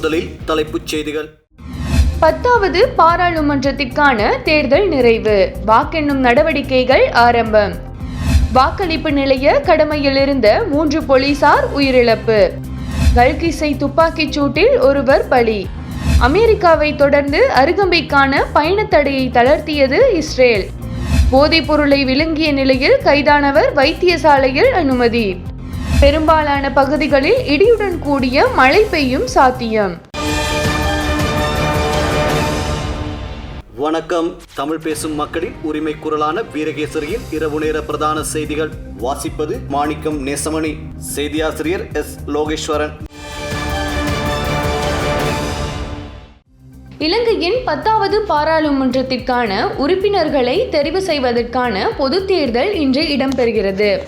முதலில் தலைப்புச் செய்திகள். பத்தாவது பாராளுமன்றத்திற்கான தேர்தல் நிறைவு. வாக்கெண்ணும் நடவடிக்கைகள் ஆரம்பம். வாக்களிப்பு நிலைய கடமையில் இருந்த மூன்று போலீசார் உயிரிழப்பு. கல்கிசை துப்பாக்கிச் சூட்டில் ஒருவர் பலி. அமெரிக்காவை தொடர்ந்து அருகம்பைக்கான பயண தடையை தளர்த்தியது இஸ்ரேல். போதைப் பொருளை விழுங்கிய நிலையில் கைதானவர் வைத்தியசாலையில் அனுமதி. பெரும்பாலான பகுதிகளில் இடியுடன் கூடிய மழை பெய்யும் சாத்தியம். வணக்கம். தமிழ் பேசும் மக்களின் உரிமை குரலான வீரகேசரியின் இரவு நேர பிரதான செய்திகள். வாசிப்பது மாணிக்கம் நேசமணி. செய்தியாசிரியர் எஸ். லோகேஸ்வரன். இலங்கையின் பத்தாவது பாராளுமன்றத்திற்கான உறுப்பினர்களை தெரிவு செய்வதற்கான பொதுத் தேர்தல் இன்று இடம்பெறுகிறது.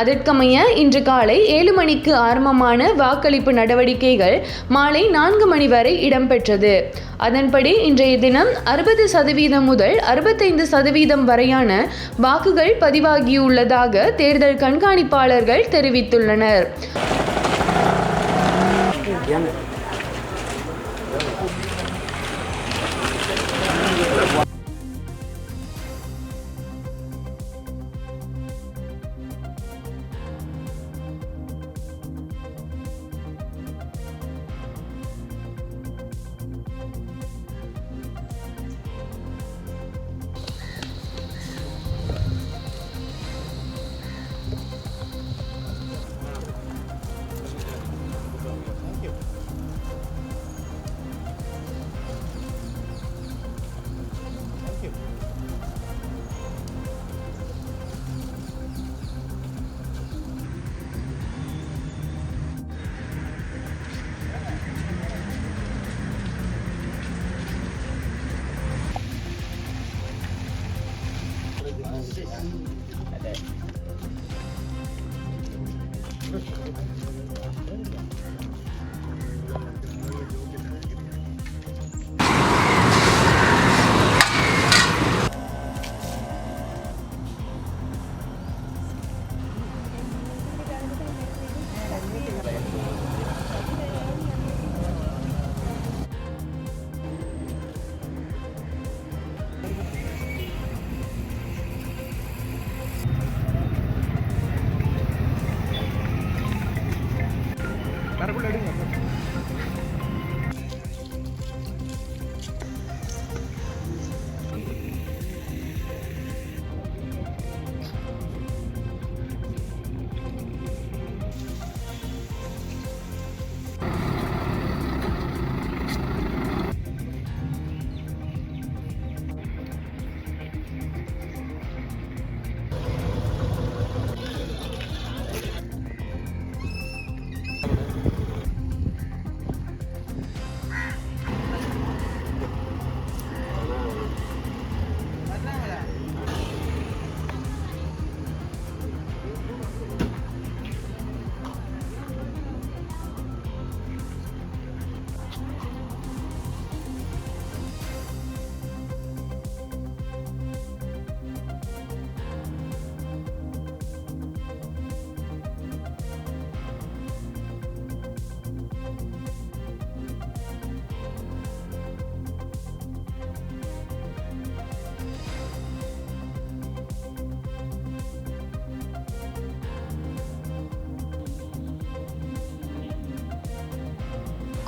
அதற்கமைய இன்று காலை ஏழு மணிக்கு ஆரம்பமான வாக்களிப்பு நடவடிக்கைகள் மாலை நான்கு மணி வரை இடம்பெற்றது. அதன்படி இன்றைய தினம் அறுபது சதவீதம் முதல் அறுபத்தைந்து சதவீதம் வரையான வாக்குகள் பதிவாகியுள்ளதாக தேர்தல் கண்காணிப்பாளர்கள் தெரிவித்துள்ளனர். കരക്കുള്ള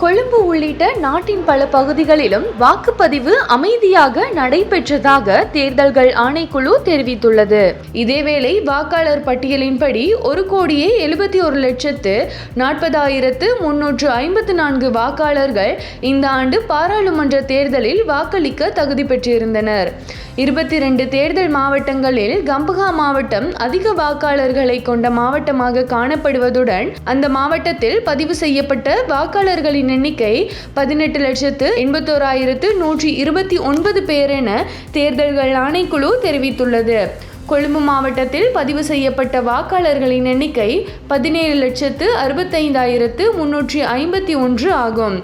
கொழும்பு உள்ளிட்ட நாட்டின் பல பகுதிகளிலும் வாக்குப்பதிவு அமைதியாக நடைபெற்றதாக தேர்தல்கள் ஆணைக்குழு தெரிவித்துள்ளது. இதேவேளை வாக்காளர் பட்டியலின்படி ஒரு கோடியே எழுபத்தி ஒரு லட்சத்து நாற்பதாயிரத்து முன்னூற்று ஐம்பத்து நான்கு வாக்காளர்கள் இந்த ஆண்டு பாராளுமன்ற தேர்தலில் வாக்களிக்க தகுதி பெற்றிருந்தனர். இருபத்தி ரெண்டு தேர்தல் மாவட்டங்களில் கம்புகா மாவட்டம் அதிக வாக்காளர்களை கொண்ட மாவட்டமாக காணப்படுவதுடன் அந்த மாவட்டத்தில் பதிவு செய்யப்பட்ட வாக்காளர்களின் எண்ணிக்கை பதினெட்டு லட்சத்து எண்பத்தோராயிரத்து நூற்றி இருபத்தி ஒன்பது பேர் என தேர்தல்கள் ஆணைக்குழு தெரிவித்துள்ளது. கொழும்பு மாவட்டத்தில் பதிவு செய்யப்பட்ட வாக்காளர்களின் எண்ணிக்கை பதினேழு லட்சத்து அறுபத்தைந்தாயிரத்து முன்னூற்றி ஐம்பத்தி ஒன்று ஆகும்.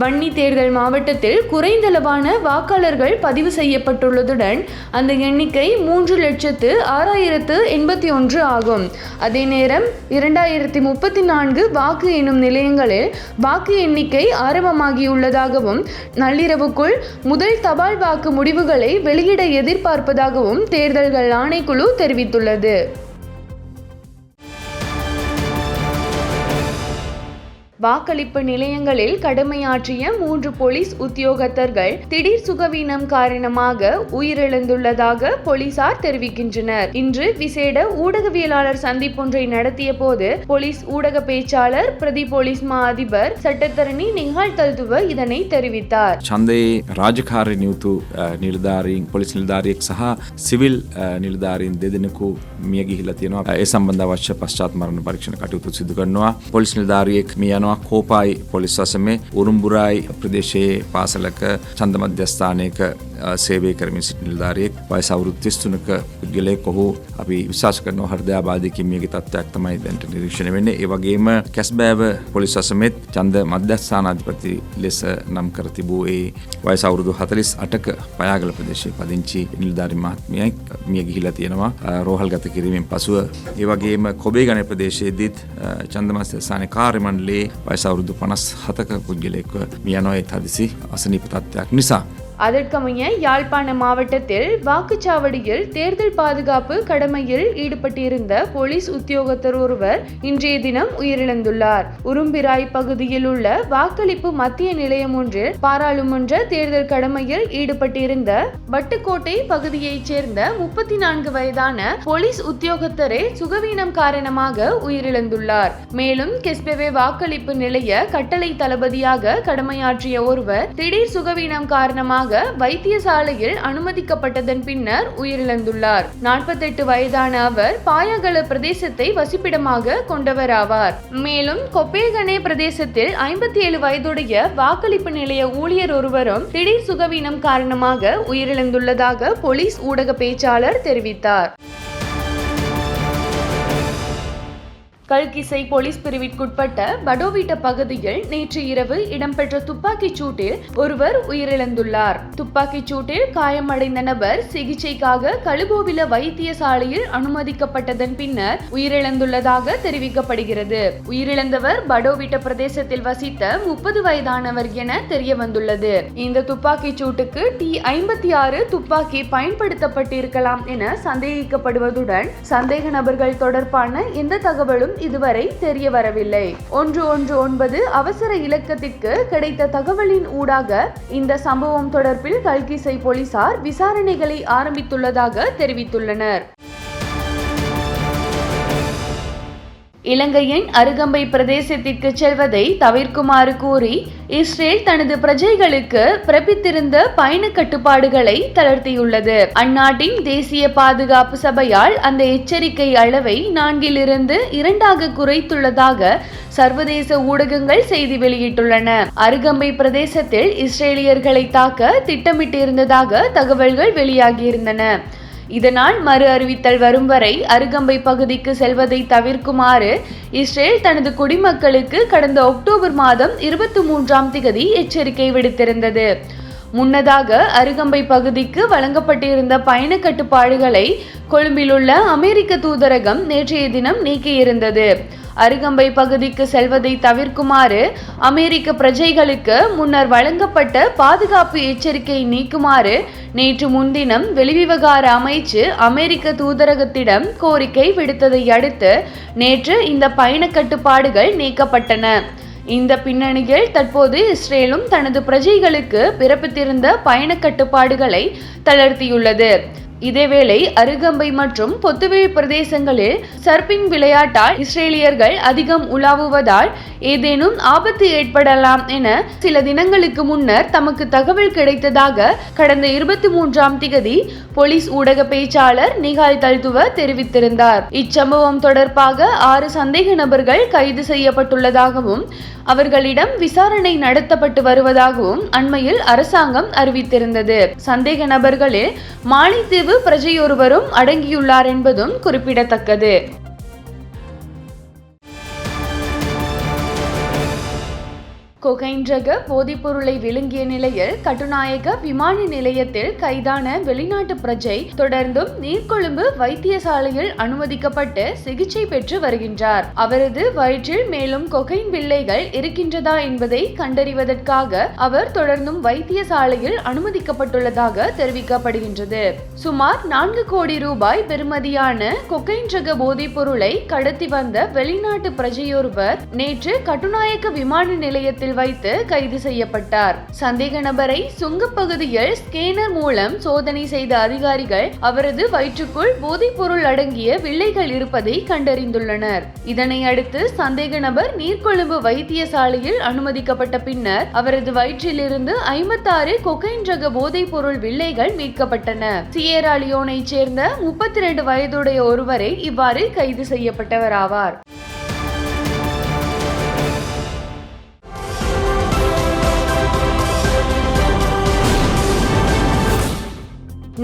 வன்னி தேர்தல் மாவட்டத்தில் குறைந்தளவான வாக்காளர்கள் பதிவு செய்யப்பட்டுள்ளதுடன் அந்த எண்ணிக்கை மூன்று லட்சத்து ஆறாயிரத்து எண்பத்தி ஒன்று ஆகும். அதே நேரம் இரண்டாயிரத்தி முப்பத்தி நான்கு வாக்கு எண்ணும் நிலையங்களில் வாக்கு எண்ணிக்கை ஆரம்பமாகியுள்ளதாகவும் நள்ளிரவுக்குள் முதல் தபால் வாக்கு முடிவுகளை வெளியிட எதிர்பார்ப்பதாகவும் தேர்தல்கள் ஆணைக்குழு தெரிவித்துள்ளது. வாக்களிப்பு நிலையங்களில் கடமையாற்றிய மூன்று போலீஸ் உத்தியோகத்தர்கள் திடீர் சுகவீனம் காரணமாக உயிரிழந்துள்ளதாக போலீசார் தெரிவிக்கின்றனர் இன்று விசேட ஊடகவியலாளர் சந்திப்பொன்றை நடத்திய போது போலீஸ் ஊடக பேச்சாளர் பிரதி போலீஸ் மா அதிபர் சட்டத்தரணி நிகால் தல்துவ இதனை தெரிவித்தார் ඡන්දයේ රාජකාරය නියුතු නිලධාරීන් පොලිස් නිලධාරියෙක් සහ සිවිල් නිලධාරීන් දෙදෙනෙකු මිය ගිහිලා තියෙනවා ඒ සම්බන්ධ අවශ්‍ය පශ්චාත් මරණ පරීක්ෂණ කටයුතු සිදු කරනවා පොලිස් නිලධාරියෙක් මිය යනවා කෝපායි පොලිස් වසමේ උරුම්බුරායි ප්‍රදේශයේ පාසලක ඡන්ද මධ්‍යස්ථානයක අ, සේවය කරමින් සිටි නිලධාරියෙක් වයස අවුරුදු 33ක පුද්ගලයෙක් ඔහු අපි විශ්වාස කරනවා හෘදයාබාධයකින් මියගේ තත්ත්වයක් තමයි දැනට නිරීක්ෂණය වෙන්නේ. ඒ වගේම කැස්බෑව පොලිස් වසමෙත් ඡන්ද මධ්‍යස්ථානාධිපති ලෙස නම් කර තිබූ ඒ වයස අවුරුදු 48ක පයාගල ප්‍රදේශයේ පදිංචි නිලධාරි මහත්මියක් මිය ගිහිලා තියෙනවා අ, රෝහල්ගත කිරීමෙන් පසුව. ඒ වගේම කොබේගන ප්‍රදේශයේදීත් අ, ඡන්ද මධ්‍යස්ථානයේ කාර්ය මණ්ඩලයේ වයසවුරුදු පනස් හතක පුද්ගලෙක්ව මියනොයි හදිසි අසනීපතත්වයක් නිසා. அதற்கமைய யாழ்ப்பாண மாவட்டத்தில் வாக்குச்சாவடியில் தேர்தல் பாதுகாப்பு கடமையில் ஈடுபட்டிருந்த போலீஸ் உத்தியோகத்தர் ஒருவர் இன்றைய தினம் உயிரிழந்துள்ளார். உரும்பிராய் பகுதியில் உள்ள வாக்களிப்பு மத்திய நிலையம் ஒன்றில் பாராளுமன்ற தேர்தல் கடமையில் ஈடுபட்டிருந்த வட்டுக்கோட்டை பகுதியைச் சேர்ந்த முப்பத்தி நான்கு வயதான போலீஸ் உத்தியோகத்தரே சுகவீனம் காரணமாக உயிரிழந்துள்ளார். மேலும் கெஸ்பெவே வாக்களிப்பு நிலைய கட்டளை தளபதியாக கடமையாற்றிய ஒருவர் திடீர் சுகவீனம் காரணமாக வைத்தியசாலையில் அனுமதிக்கப்பட்டதன் பின்னர் உயிரிழந்துள்ளார். நாற்பத்தெட்டு வயதான அவர் பாயகல பிரதேசத்தை வசிப்பிடமாக கொண்டவர் ஆவார் மேலும் கொப்பேகனே பிரதேசத்தில் ஐம்பத்தி ஏழு வயதுடைய வாக்களிப்பு நிலைய ஊழியர் ஒருவரும் திடீர் சுகவீனம் காரணமாக உயிரிழந்துள்ளதாக போலீஸ் ஊடக பேச்சாளர் தெரிவித்தார். கல்கிசை போலீஸ் பிரிவிற்குட்பட்ட படோவிட்ட பகுதியில் நேற்று இரவு இடம்பெற்ற துப்பாக்கிச் சூட்டில் ஒருவர் உயிரிழந்துள்ளார். துப்பாக்கிச் சூட்டில் காயமடைந்த நபர் சிகிச்சைக்காக கழுகோவில வைத்தியசாலையில் அனுமதிக்கப்பட்டதன் பின்னர் உயிரிழந்துள்ளதாக தெரிவிக்கப்படுகிறது. உயிரிழந்தவர் படோவிட்ட பிரதேசத்தில் வசித்த முப்பது வயதானவர் என தெரிய வந்துள்ளது இந்த துப்பாக்கிச் சூட்டுக்கு டி ஐம்பத்தி ஆறு துப்பாக்கி பயன்படுத்தப்பட்டிருக்கலாம் என சந்தேகிக்கப்படுவதுடன் சந்தேக நபர்கள் தொடர்பான எந்த தகவலும் இதுவரை தெரிய வரவில்லை. ஒன்று ஒன்று ஒன்பது அவசர இலக்கத்திற்கு கிடைத்த தகவலின் ஊடாக இந்த சம்பவம் தொடர்பில் கல்கிசை போலீசார் விசாரணைகளை ஆரம்பித்துள்ளதாக தெரிவித்துள்ளனர். இலங்கையின் அருகம்பை பிரதேசத்திற்கு செல்வதை தவிர்க்குமாறு கூறி இஸ்ரேல் தனது பிரஜைகளுக்கு பிறப்பித்திருந்த பயண கட்டுப்பாடுகளை தளர்த்தியுள்ளது. அந்நாட்டின் தேசிய பாதுகாப்பு சபையால் அந்த எச்சரிக்கை அளவை நான்கிலிருந்து இரண்டாக குறைத்துள்ளதாக சர்வதேச ஊடகங்கள் செய்தி வெளியிட்டுள்ளன. அருகம்பை பிரதேசத்தில் இஸ்ரேலியர்களை தாக்க திட்டமிட்டிருந்ததாக தகவல்கள் வெளியாகியிருந்தன. இதனால் மறு அறிவித்தல் வரும் வரை அருகம்பை பகுதிக்கு செல்வதை தவிர்க்குமாறு இஸ்ரேல் தனது குடிமக்களுக்கு கடந்த அக்டோபர் மாதம் இருபத்தி மூன்றாம் திகதி எச்சரிக்கை விடுத்திருந்தது. முன்னதாக அருகம்பை பகுதிக்கு வழங்கப்பட்டிருந்த பயண கட்டுப்பாடுகளை கொழும்பிலுள்ள அமெரிக்க தூதரகம் நேற்றைய தினம் நீக்கியிருந்தது. அருகம்பை பகுதிக்கு செல்வதை தவிர்க்குமாறு அமெரிக்க பிரஜைகளுக்கு முன்னர் வழங்கப்பட்ட பாதுகாப்பு எச்சரிக்கை நீக்குமாறு நேற்று முன்தினம் வெளிவிவகார அமைச்சு அமெரிக்க தூதரகத்திடம் கோரிக்கை விடுத்ததை அடுத்து நேற்று இந்த பயண கட்டுப்பாடுகள் நீக்கப்பட்டன. இந்த பின்னணியில் தற்போது இஸ்ரேலும் தனது பிரஜைகளுக்கு பிறப்பித்திருந்த பயண கட்டுப்பாடுகளை தளர்த்தியுள்ளது. இதேவேளை அருகம்பை மற்றும் பொத்துவிழி பிரதேசங்களில் சர்பிங் விளையாட்டால் இஸ்ரேலியர்கள் அதிகம் உலாவுவதால் ஏதேனும் ஆபத்து ஏற்படலாம் என சில தினங்களுக்கு முன்னர் தமக்கு தகவல் கிடைத்ததாக கடந்த இருபத்தி மூன்றாம் திகதி போலீஸ் ஊடக பேச்சாளர் நிகால் தல்துவ தெரிவித்திருந்தார். இச்சம்பவம் தொடர்பாக ஆறு சந்தேக நபர்கள் கைது செய்யப்பட்டுள்ளதாகவும் அவர்களிடம் விசாரணை நடத்தப்பட்டு வருவதாகவும் அண்மையில் அரசாங்கம் அறிவித்திருந்தது. சந்தேக நபர்களில் மாலைத்தீவு பிரஜையொருவரும் அடங்கியுள்ளார் என்பதும் குறிப்பிடத்தக்கது. கொகைன்றக போதைப்பொருளை விழுங்கிய நிலையில் கட்டுநாயக விமான நிலையத்தில் கைதான வெளிநாட்டு பிரஜை தொடர்ந்தும் நீர்கொழும்பு வைத்தியசாலையில் அனுமதிக்கப்பட்டு சிகிச்சை பெற்று வருகின்றார். அவரது வயிற்றில் மேலும் கொகைன் வில்லைகள் இருக்கின்றதா என்பதை கண்டறிவதற்காக அவர் தொடர்ந்தும் வைத்தியசாலையில் அனுமதிக்கப்பட்டுள்ளதாக தெரிவிக்கப்படுகின்றது. சுமார் நான்கு கோடி ரூபாய் பெறுமதியான கொகைன் ரக போதைப் பொருளை கடத்தி வந்த வெளிநாட்டு பிரஜையொருவர் நேற்று கட்டுநாயக்க விமான நிலையத்தில் வைத்து கைது செய்யப்பட்டார். சந்தேக நபரை சுங்கப்பகுதியில் ஸ்கேனர் மூலம் சோதனை செய்த அதிகாரிகள் அவரது வயிற்றுக்குள் போதைப் பொருள் அடங்கிய வில்லைகள் இருப்பதை கண்டறிந்துள்ளனர். இதனை அடுத்து சந்தேக நபர் நீர்கொழும்பு வைத்தியசாலையில் அனுமதிக்கப்பட்ட பின்னர் அவரது வயிற்றிலிருந்து ஐம்பத்தாறு கொகைன் ரக போதைப் பொருள் வில்லைகள் மீட்கப்பட்டன. சியேரா லியோனைச் சேர்ந்த முப்பத்தி ரெண்டு வயதுடைய ஒருவரை இவ்வாறு கைது செய்யப்பட்டவர் ஆவார்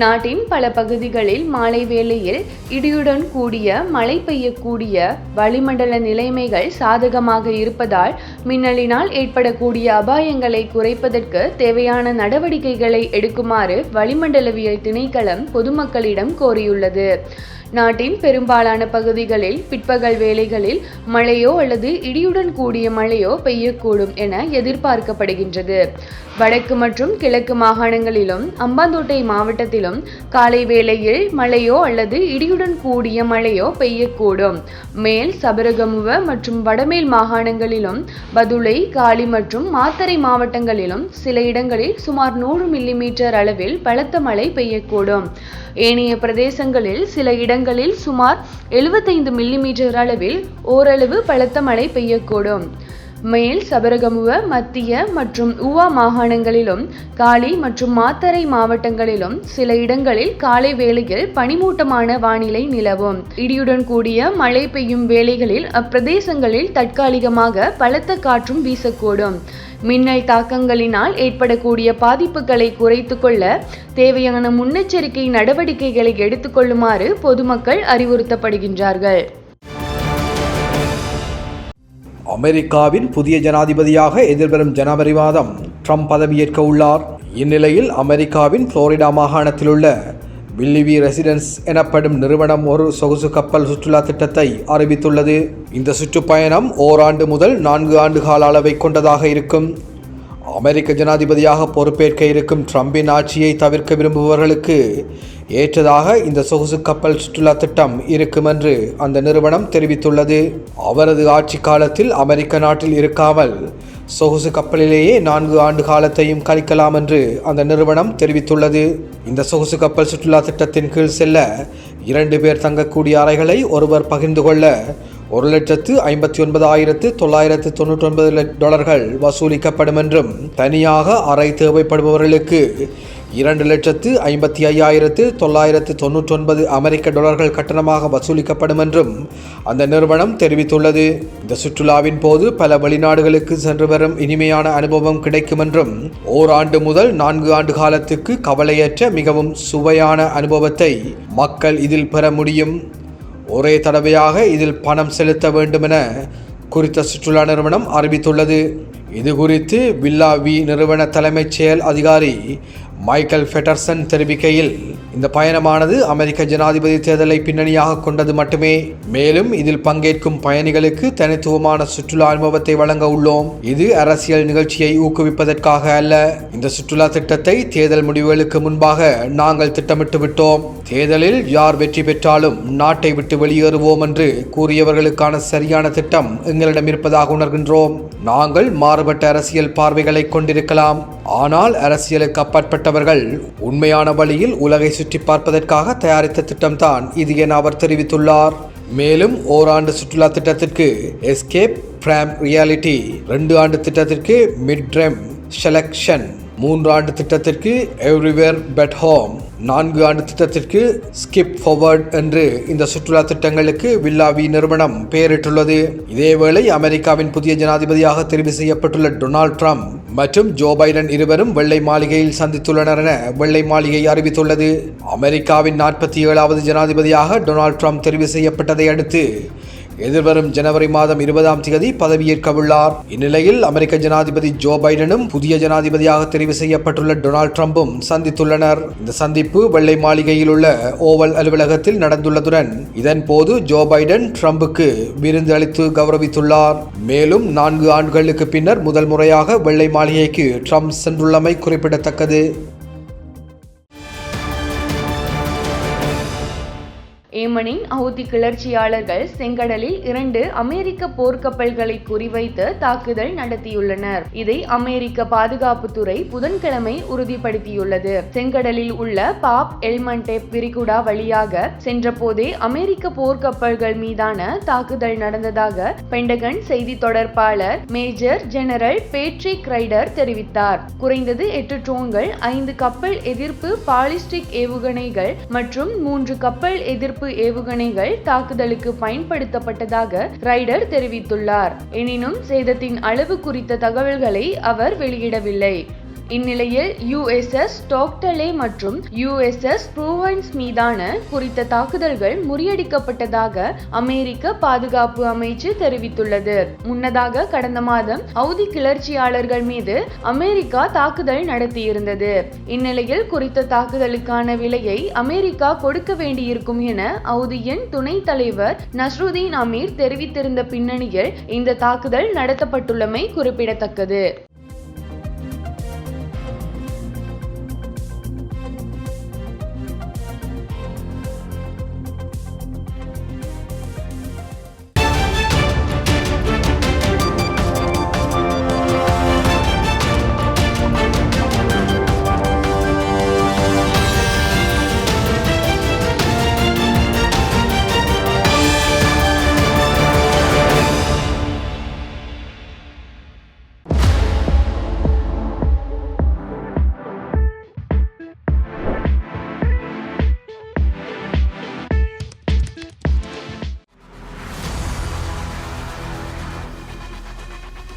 நாட்டின் பல பகுதிகளில் மாலை வேளையில் இடியுடன் கூடிய மழை பெய்யக்கூடிய வளிமண்டல நிலைமைகள் சாதகமாக இருப்பதால் மின்னலினால் ஏற்படக்கூடிய அபாயங்களை குறைப்பதற்கு தேவையான நடவடிக்கைகளை எடுக்குமாறு வளிமண்டலவியல் திணைக்களம் பொதுமக்களிடம் கோரியுள்ளது. நாட்டின் பெரும்பாலான பகுதிகளில் பிற்பகல் வேளைகளில் மழையோ அல்லது இடியுடன் கூடிய மழையோ பெய்யக்கூடும் என எதிர்பார்க்கப்படுகின்றது. வடக்கு மற்றும் கிழக்கு மாகாணங்களிலும் அம்பாந்தோட்டை மாவட்டத்திலும் காலை வேளையில் மழையோ அல்லது இடியுடன் கூடிய மழையோ பெய்யக்கூடும். மேல் சபரகமுவ மற்றும் வடமேல் மாகாணங்களிலும் பதுளை காலி மற்றும் மாத்தறை மாவட்டங்களிலும் சில இடங்களில் சுமார் நூறு மில்லிமீட்டர் அளவில் பலத்த மழை பெய்யக்கூடும். ஏனைய பிரதேசங்களில் சில இடங்களில் சுமார் எழுபத்தைந்து மில்லிமீட்டர் அளவில் ஓரளவு பலத்த மழை பெய்யக்கூடும். மேல் சபரகமுவ மத்திய மற்றும் உவா மாகாணங்களிலும் காலி மற்றும் மாத்தறை மாவட்டங்களிலும் சில இடங்களில் காலை வேளையில் பனிமூட்டமான வானிலை நிலவும். இடியுடன் கூடிய மழை பெய்யும் வேளைகளில் அப்பிரதேசங்களில் தற்காலிகமாக பலத்த காற்றும் வீசக்கூடும். மின்னல் தாக்கங்களினால் ஏற்படக்கூடிய பாதிப்புகளை குறைத்து கொள்ள தேவையான முன்னெச்சரிக்கை நடவடிக்கைகளை எடுத்துக்கொள்ளுமாறு பொதுமக்கள் அறிவுறுத்தப்படுகின்றார்கள். அமெரிக்காவின் புதிய ஜனாதிபதியாக எதிர்வரும் ஜனவரி மாதம் ட்ரம்ப் பதவியேற்க உள்ளார். இந்நிலையில் அமெரிக்காவின் புளோரிடா மாகாணத்தில் உள்ள வில்லிவி ரெசிடென்ஸ் எனப்படும் நிறுவனம் ஒரு சொகுசு கப்பல் சுற்றுலா திட்டத்தை அறிவித்துள்ளது. இந்த சுற்றுப்பயணம் ஓராண்டு முதல் நான்கு ஆண்டு கால அளவை கொண்டதாக இருக்கும். அமெரிக்க ஜனாதிபதியாக பொறுப்பேற்க இருக்கும் ட்ரம்பின் ஆட்சியை தவிர்க்க விரும்புபவர்களுக்கு ஏற்றதாக இந்த சொகுசு கப்பல் சுற்றுலா திட்டம் இருக்கும் என்று அந்த நிறுவனம் தெரிவித்துள்ளது. அவரது ஆட்சி காலத்தில் அமெரிக்க நாட்டில் இருக்காமல் சொகுசு கப்பலிலேயே நான்கு ஆண்டு காலத்தையும் கழிக்கலாம் என்று அந்த நிறுவனம் தெரிவித்துள்ளது. இந்த சொகுசு கப்பல் சுற்றுலா திட்டத்தின் கீழ் செல்ல இரண்டு பேர் தங்கக்கூடிய அறைகளை ஒருவர் பகிர்ந்து கொள்ள ஒரு லட்சத்து ஐம்பத்தி ஒன்பதாயிரத்து தொள்ளாயிரத்து தொண்ணூற்றி ஒன்பது டாலர்கள் வசூலிக்கப்படும் என்றும் தனியாக அறை தேவைப்படுபவர்களுக்கு இரண்டு லட்சத்து ஐம்பத்தி ஐயாயிரத்து தொள்ளாயிரத்து தொண்ணூற்றி ஒன்பது அமெரிக்க டாலர்கள் கட்டணமாக வசூலிக்கப்படும் என்றும் அந்த நிறுவனம் தெரிவித்துள்ளது. இந்த சுற்றுலாவின் போது பல வெளிநாடுகளுக்கு சென்று வரும் இனிமையான அனுபவம் கிடைக்கும் என்றும் ஓராண்டு முதல் நான்கு ஆண்டு காலத்துக்கு கவலையற்ற மிகவும் சுவையான அனுபவத்தை மக்கள் இதில் பெற முடியும். ஒரே தடவையாக இதில் பணம் செலுத்த வேண்டுமென குறித்த சுற்றுலா நிறுவனம் அறிவித்துள்ளது. இது குறித்து வில்லா வி நிறுவன தலைமைச் செயல் அதிகாரி மைக்கேல் ஃபெட்டர்சன் தெரிவிக்கையில் இந்த பயணமானது அமெரிக்க ஜனாதிபதி தேர்தலை பின்னணியாக கொண்டது மட்டுமே. மேலும் இதில் பங்கேற்கும் பயணிகளுக்கு தனித்துவமான சுற்றுலா அனுபவத்தை வழங்க உள்ளோம். இது அரசியல் நிகழ்ச்சியை ஊக்குவிப்பதற்காக அல்ல. இந்த சுற்றுலா திட்டத்தை தேர்தல் முடிவுகளுக்கு முன்பாக நாங்கள் திட்டமிட்டு விட்டோம். தேர்தலில் யார் வெற்றி பெற்றாலும் நாட்டை விட்டு வெளியேறுவோம் என்று கூறியவர்களுக்கான சரியான திட்டம் எங்களிடம் இருப்பதாக உணர்கின்றோம். நாங்கள் மாறுபட்ட அரசியல் பார்வைகளை கொண்டிருக்கலாம். ஆனால் அரசியலுக்கு அப்பாற்பட்டவர்கள் உண்மையான வழியில் உலகை சுற்றி பார்ப்பதற்காக தயாரித்த திட்டம்தான் இது என அவர் தெரிவித்துள்ளார். மேலும் ஓராண்டு சுற்றுலா திட்டத்திற்கு எஸ்கேப் பிராம் ரியாலிட்டி ரெண்டு ஆண்டு திட்டத்திற்கு மிட்ரெம் செலக்ஷன் மூன்று ஆண்டு திட்டத்திற்கு எவ்ரிவேர் பெட் ஹோம் நான்கு ஆண்டு திட்டத்திற்கு ஸ்கிப் ஃபார்வர்ட் என்று இந்த சுற்றுலா திட்டங்களுக்கு வில்லாவி நிறுவனம் பெயரிட்டுள்ளது. இதேவேளை அமெரிக்காவின் புதிய ஜனாதிபதியாக தெரிவு செய்யப்பட்டுள்ள டொனால்ட் ட்ரம்ப் மற்றும் ஜோ பைடன் இருவரும் வெள்ளை மாளிகையில் சந்தித்துள்ளனர் என வெள்ளை மாளிகை அறிவித்துள்ளது. அமெரிக்காவின் நாற்பத்தி ஏழாவது ஜனாதிபதியாக டொனால்ட் ட்ரம்ப் தெரிவு செய்யப்பட்டதை அடுத்து எதிர்வரும் ஜனவரி மாதம் இருபதாம் தேதி பதவியேற்க உள்ளார் இந்நிலையில் அமெரிக்க ஜனாதிபதி ஜோ பைடனும் புதிய ஜனாதிபதியாக தெரிவு செய்யப்பட்டுள்ள டொனால்ட் ட்ரம்பும் சந்தித்துள்ளனர். இந்த சந்திப்பு வெள்ளை மாளிகையில் உள்ள ஓவல் அலுவலகத்தில் நடந்துள்ளதுடன் இதன் போது ஜோ பைடன் ட்ரம்புக்கு விருந்து அளித்து கௌரவித்துள்ளார். மேலும் நான்கு ஆண்டுகளுக்கு பின்னர் முதல் முறையாக வெள்ளை மாளிகைக்கு ட்ரம்ப் சென்றுள்ளமை குறிப்பிடத்தக்கது. ஏமனின் ஹவுதி கிளர்ச்சியாளர்கள் செங்கடலில் இரண்டு அமெரிக்க போர்க்கப்பல்களை குறிவைத்து தாக்குதல் நடத்தியுள்ளனர். இதை அமெரிக்க பாதுகாப்புத்துறை புதன்கிழமை உறுதிப்படுத்தியுள்ளது. செங்கடலில் உள்ள பாப் எல்மண்டே விரிகுடா வழியாக சென்றபோதே அமெரிக்க போர்க்கப்பல்கள் மீதான தாக்குதல் நடந்ததாக பெண்டகன் செய்தி தொடர்பாளர் மேஜர் ஜெனரல் பேட்ரிக் ரைடர் தெரிவித்தார். குறைந்தது எட்டு ட்ரோன்கள் ஐந்து கப்பல் எதிர்ப்பு பாலிஸ்டிக் ஏவுகணைகள் மற்றும் மூன்று கப்பல் எதிர்ப்பு ஏவுகணைகள் தாக்குதலுக்கு பயன்படுத்தப்பட்டதாக ரைடர் தெரிவித்துள்ளார். எனினும் சேதத்தின் அளவு குறித்த தகவல்களை அவர் வெளியிடவில்லை. இந்நிலையில் யுஎஸ்எஸ் டோக்டலே மற்றும் யுஎஸ்எஸ் ப்ரூவன்ஸ் மீதான குறித்த தாக்குதல்கள் முறியடிக்கப்பட்டதாக அமெரிக்க பாதுகாப்பு அமைச்சு தெரிவித்துள்ளது. முன்னதாக கடந்த மாதம் ஹவுதி கிளர்ச்சியாளர்கள் மீது அமெரிக்கா தாக்குதல் நடத்தியிருந்தது. இந்நிலையில் குறித்த தாக்குதலுக்கான விலையை அமெரிக்கா கொடுக்க வேண்டியிருக்கும் என ஹவுதியின் துணைத் தலைவர் நஸ்ருதீன் அமீர் தெரிவித்திருந்த பின்னணியில் இந்த தாக்குதல் நடத்தப்பட்டுள்ளமை குறிப்பிடத்தக்கது.